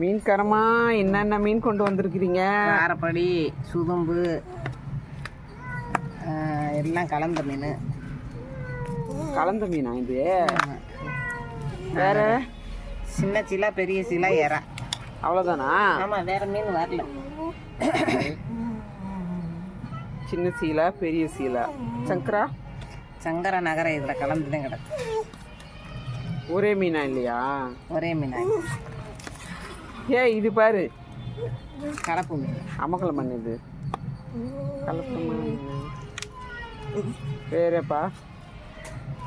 மீன்காரமா என்னென்ன மீன் கொண்டு வந்திருக்கிறீங்க? காரப்படி சுதும்பு எல்லாம் கலந்த மீன். கலந்த மீனா இது? வேற? சின்ன சீலா பெரிய சீலா எறா. அவ்வளோதானா ஆமாம் வேற மீன் வரல. சின்ன சீலா பெரிய சீலா. சங்கரா? சங்கர நகர இதில் கலந்து தான் கிடக்கு. ஒரே மீனா இல்லையா? ஒரே மீன் ஏ இது பாரு. கலப்பு. மீன் அமக்கல மண் இது. கலப்பு மண் வேறப்பா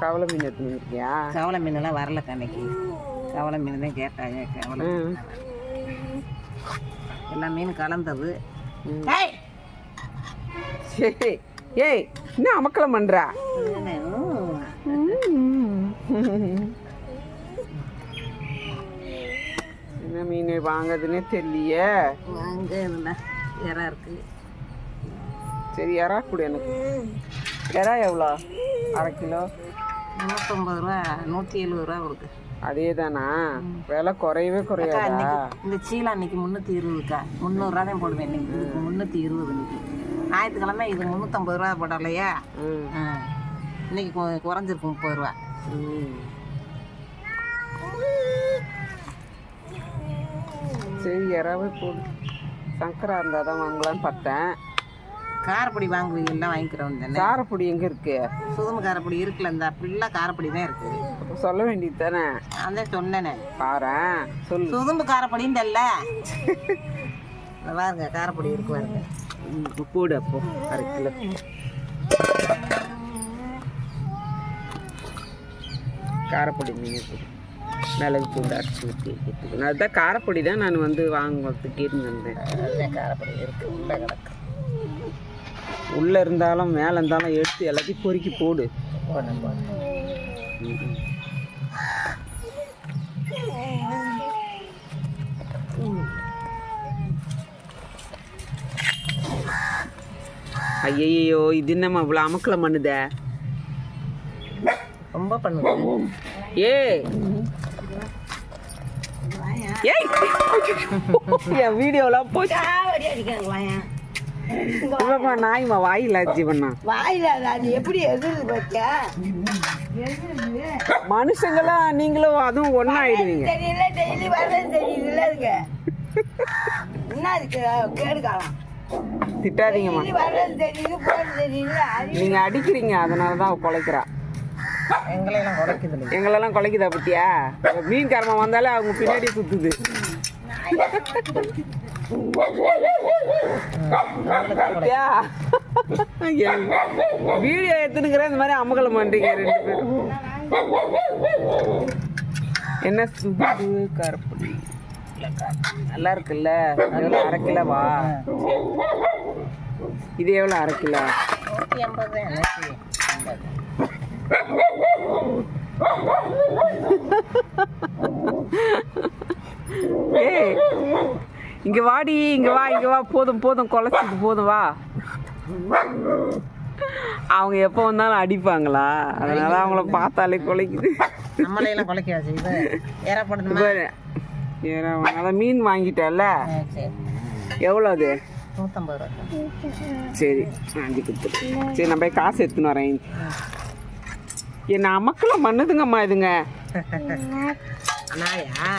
கவலை மீன் எடுத்துன்னு இருக்கியா கவலை மீனெல்லாம் வரல கண்ணைக்கு கவலை மீன் தான் கேட்டாங்க. கவலை. எல்லா மீன் கலந்தது. ஏய்! சரி. ஏய் என்ன அமக்கலம் பண்றா என்ன மீன் வாங்குறதுன்னே தெரியலையே. வாங்க எறா இருக்கு. சரி எறா கொடு எனக்கு. எறா எவ்வளோ? அரை கிலோ? முந்நூற்றம்பது ரூபா நூற்றி எழுபது ரூபா கொடுக்கு. அதே தானா விலை குறையவே குறையாதா? இந்த சீலா இன்னைக்கு முந்நூற்றி இருபதுக்கா முந்நூறுரூவா தான் போடுவேன் இன்னைக்கு. முந்நூற்றி இருபது இன்னைக்கு. ஞாயிற்றுக்கிழமை இது முந்நூற்றம்பது ரூபா போடலையா. இன்னைக்கு குறைஞ்சிருக்கு முப்பது ரூபா. சரி யாராவது போடு சங்கரா இருந்தால் தான் வாங்கலான்னு பார்த்தேன். காரப்பொடி வாங்குவீங்கல்ல வாங்கிக்கிறோம் தானே காரப்பொடி எங்கே இருக்கு? சுதும காரப்பொடி இருக்குல்ல இந்த ஃபுல்லாக காரப்பொடி தான் இருக்குது சொல்ல வேண்டியது தானே? தான் சொன்னேனே. பாரேன் சொல்லு. சுதும்பு காரப்பொடின்னு தெரியல. பாருங்க காரப்பொடி இருக்கு பாருங்க. போடு அப்போ அரை கிலோ. காரப்பொடி மீன் இருக்குது மிளகு பூண்டு அரைச்சி ஊற்றி எடுத்துக்கணும். அதுதான் காரப்பொடி தான் நான் வந்து வாங்குறதுக்கு இருந்தேன் அதுதான் காரப்பொடி இருக்கு உள்ள கிடக்கு. உள்ளே இருந்தாலும் மேலே இருந்தாலும் எடுத்து எல்லாத்தையும் பொறுக்கி போடு. ஐயையோ இது என்னம்மா இவ்வளோ அமக்கலம் பண்ணுதே ரொம்ப பண்ணுவேன் ஏ ஏய்! என் வீடியோலாம் போச்சு. இவப்பா நாய்மா வாயில் ஜீவண்ணா வாயில அது எப்படி எதிர்த்து பார்த்தா மனுஷங்களாம் நீங்களும் அதுவும் ஒன்றாயிடுவீங்க தெரியல டெய்லி வரது தெரியுதுல்ல அதுக்கு என்ன அதுக்கு கேடு காலம் திட்டாதீங்கம்மா நீங்கள் அடிக்கிறீங்க அதனால தான் அவ குலைக்கிறா. எங்களெல்லாம் குலைக்குதா பத்தியா? மீன் கர்மா வந்தாலே அவங்க பின்னாடி சுத்துது. வீடியோ எடுத்துனுக்கிறேன் இந்த மாதிரி அமகலம் பண்றீங்க ரெண்டு பேரும். என்ன சுது கருப்பொடி நல்லா இருக்குல்ல? எவ்வளோ அரை கிலோவா? இது எவ்வளோ அரை கிலோ? ஏய் இங்க வாடி இங்க வா இங்க வா. போதும் போதும் குலைச்சது போதும் வா. அவங்க எப்போ வந்தாலும் அடிப்பாங்களா? அதனால அவங்கள பார்த்தாலே குலைக்குது. நம்மளையெல்லாம் ஏறா மீன் வாங்கிட்டல எவ்வளோ அது? நூற்றம்பது ரூபா. சரி வாங்கி கொடுத்துரு சரி நான் போய் காசு எடுத்துன்னு வரேன். என்ன அமக்கலம் பண்ணுதுங்கம்மா இதுங்க. அண்ணாயா